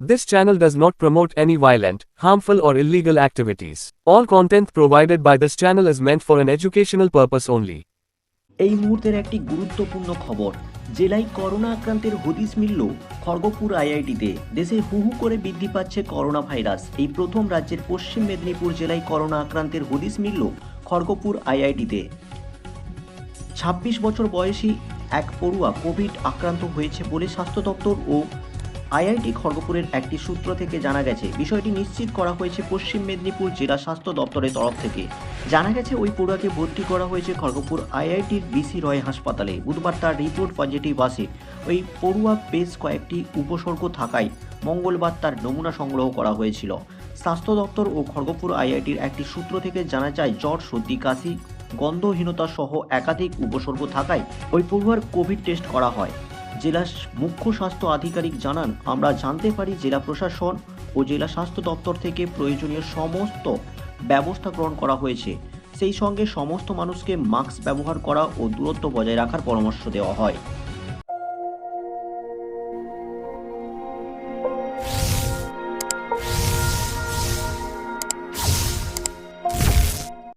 This channel does not promote any violent, harmful, or illegal activities. All content provided by this channel is meant for an educational purpose only. এই মুহূর্তের একটি গুরুত্বপূর্ণ খবর জেলায় corona আক্রান্তের হদিস মিলল খড়গপুর আইআইটিতে দেশে হু হু করে বৃদ্ধি পাচ্ছে করোনা ভাইরাস এই প্রথম রাজ্যের পশ্চিম মেদিনীপুর জেলায় করোনা আক্রান্তের হদিস মিলল খড়গপুর আইআইটিতে ছাব্বিশ বছর বয়সী এক পড়ুয়া কোভিড আক্রান্ত হয়েছে বলে স্বাস্থ্য দপ্তর ও আইআইটি খড়গপুরের একটি সূত্র থেকে জানা গেছে, বিষয়টি নিশ্চিত করা হয়েছে পশ্চিম মেদিনীপুর জেলা স্বাস্থ্য দপ্তরের তরফ থেকে। জানা গেছে, ওই পড়ুয়াকে ভর্তি করা হয়েছে খড়গপুর আইআইটির বিসি রয় হাসপাতালে। বুধবার তার রিপোর্ট পজিটিভ আসে। ওই পড়ুয়া বেশ কয়েকটি উপসর্গ থাকায় মঙ্গলবার তার নমুনা সংগ্রহ করা হয়েছিল। স্বাস্থ্য দপ্তর ও খড়গপুর আইআইটির একটি সূত্র থেকে জানা যায়, জ্বর, সর্দি, কাশি, গন্ধহীনতা সহ একাধিক উপসর্গ থাকায় ওই পড়ুয়ার কোভিড টেস্ট করা হয়। জেলা মুখ্য স্বাস্থ্য আধিকারিক জানান, আমরা জানতে পারি জেলা প্রশাসন ও জেলা স্বাস্থ্য দপ্তর থেকে প্রয়োজনীয় সমস্ত ব্যবস্থা গ্রহণ করা হয়েছে। সেই সঙ্গে সমস্ত মানুষকে মাস্ক ব্যবহার করা ও দূরত্ব বজায় রাখার পরামর্শ দেওয়া হয়।